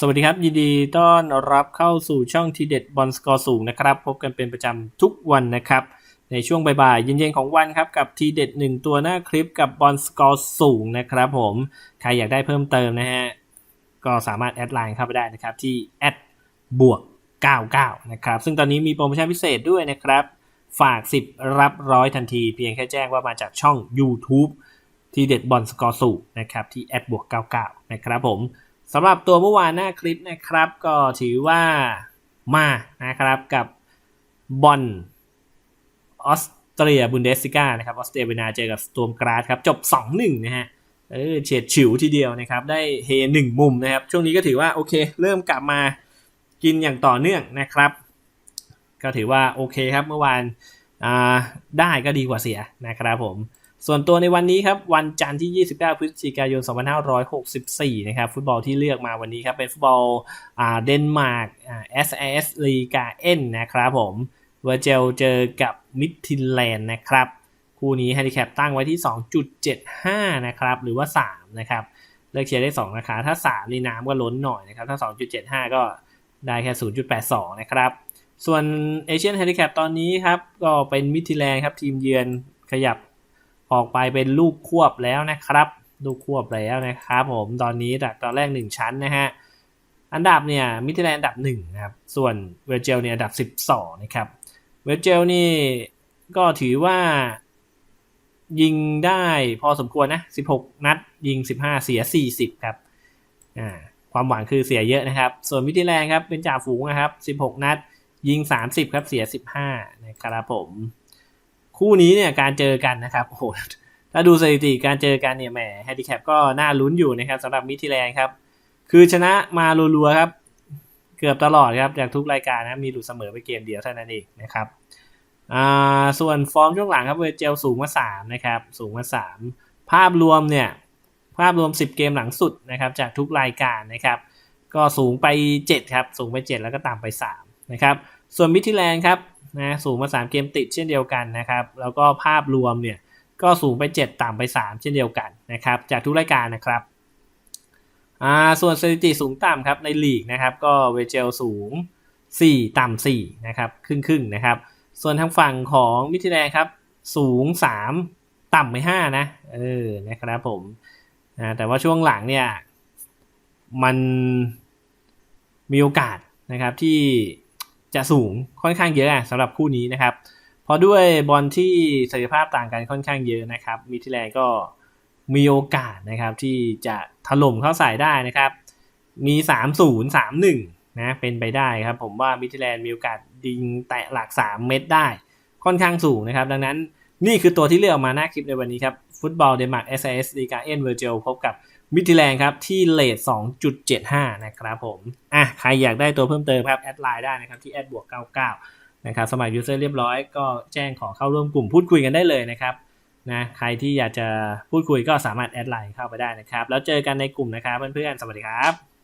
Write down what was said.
สวัสดีครับ ยินดีต้อนรับเข้าสู่ช่องทีเด็ดบอลสกอร์สูงนะครับ พบกันเป็นประจำทุกวันนะครับ ในช่วงบ่ายๆเย็นๆของวันครับ กับทีเด็ดหนึ่งตัวหน้าคลิปกับบอลสกอร์สูงนะครับผม ใครอยากได้เพิ่มเติมนะฮะ ก็สามารถแอดไลน์เข้าไปได้นะครับ ที่แอดบวก99 นะครับ ซึ่งตอนนี้มีโปรโมชั่นพิเศษด้วยนะครับ ฝาก 10 รับร้อยทันที เพียงแค่แจ้งว่ามาจากช่อง YouTube ที่เด็ดบอลสกอร์สูงนะครับที่แอดบวก99 นะครับผม สำหรับตัวเมื่อวานหน้าคลิปนะครับ ก็ถือว่ามานะครับกับบอลออสเตรียบุนเดสซิก้านะครับออสเตรียเวนาเจอกับสตูมกราดครับจบ 2-1 นะฮะเออเฉียดฉิวทีเดียวนะครับ ได้เฮหนึ่งมุมนะครับ ช่วงนี้ก็ถือว่าโอเค เริ่มกลับมากินอย่างต่อเนื่องนะครับ ก็ถือว่าโอเคครับเมื่อวานอ่าได้ก็ดีกว่าเสียนะครับผม ส่วนตัวในวันนี้ครับวันจันทร์ที่ 29 พฤศจิกายน 2564 นะครับฟุตบอลที่เลือกมาวันนี้ครับเป็นฟุตบอลอ่าเดนมาร์กอ่า SAS ลีกาเอ็นนะครับผมเวอร์เจลเจอกับมิดทินแลนด์นะครับคู่นี้แฮนดิแคปตั้งไว้ที่ 2.75 นะครับหรือว่า 3 นะครับเลือกเชียร์ได้ 2 นะคะ ถ้า 3 นี่น้ำก็ล้นหน่อยนะครับ ถ้า 2.75 ก็ได้แค่ 0.82 นะครับ ส่วนเอเชียนแฮนดิแคปตอนนี้ครับก็เป็นมิดทินแลนด์ครับทีมเยือนขยับ ออกไปเป็นลูกควบแล้วนะครับ ลูกควบแล้วนะครับผมตอนนี้จากตอนแรก 1 ชั้นนะฮะอันดับเนี่ยมิทิแลนด์อันดับ1นะครับส่วนเวลเจลเนี่ยอันดับ 12 นะครับเวลเจลนี่ก็ถือว่ายิงได้พอสมควรนะ 16 นัด ยิง 15 เสีย 40 ครับอ่าความหวังคือเสียเยอะนะครับ ส่วนมิทิแลนด์ครับเป็นจ่าฝูงนะครับ 16 นัด ยิง 30 ครับ เสีย 15 นะครับผม คู่นี้เนี่ยการเจอกันนะครับโอ้โหถ้าดูสถิติการเจอกันเนี่ยแหมแฮนดิแคปก็น่าลุ้นอยู่นะครับสำหรับมิทิแลนด์ครับ คือชนะมารัวๆครับ เกือบตลอดครับจากทุกรายการนะมีหลุดเสมอไปเกมเดียวเท่านั้นเองนะครับอ่าส่วนฟอร์มช่วงหลังครับเวเจลสูงมา3นะครับสูงมา 3 ภาพรวมเนี่ยภาพรวม 10 เกมหลังสุดนะครับจากทุกรายการนะครับก็สูงไป 7 ครับ สูงไป 7 แล้วก็ต่ำไป 3 นะครับ ส่วนมิทิแลนด์ครับ นะสูงมา3เกมติดเช่นเดียวกันนะครับ แล้วก็ภาพรวมเนี่ยก็สูงไป 7 ต่ำไป 3 เช่นเดียวกันนะครับ จากทุกรายการนะครับอ่าส่วนสถิติสูงต่ำครับในลีกนะครับ ก็เวเจลสูง 4 ต่ำ4นะครับครึ่งครึ่งนะครับ ส่วนทางฝั่งของมิทิแลนครับสูง 3 ต่ำไป5นะเออนะครับผมนะแต่ว่าช่วงหลังเนี่ยมันมีโอกาสนะครับที่ จะสูงค่อนข้างเยอะสำหรับคู่นี้นะครับ เพราะด้วยบอลที่ศักยภาพต่างกันค่อนข้างเยอะนะครับมิทิแลนก็มีโอกาสนะครับที่จะถล่มเข้าใส่ได้นะครับ มี 3 0 3 1นะเป็นไปได้ครับ ผมว่ามิทิแลนมีโอกาสดิงแตะหลัก 3 เม็ดได้ ค่อนข้างสูงนะครับ ดังนั้นนี่คือตัวที่เลือกมาหน้าคลิปในวันนี้ครับ ฟุตบอลเดนมาร์ก SAS ดีกาเอ็นเวอร์เจลพบกับมิทิแลนด์ครับ ที่เลท2.75 นะครับผม อะ ใครอยากได้ตัวเพิ่มเติมครับ แอดไลน์ได้นะครับ ที่แอดบวก99 นะครับ สมัครยูเซอร์เรียบร้อยก็แจ้งขอเข้าร่วมกลุ่มพูดคุยกันได้เลยนะครับนะใครที่อยากจะพูดคุยก็สามารถแอดไลน์เข้าไปได้นะครับ แล้วเจอกันในกลุ่มนะครับเพื่อนๆ สวัสดีครับ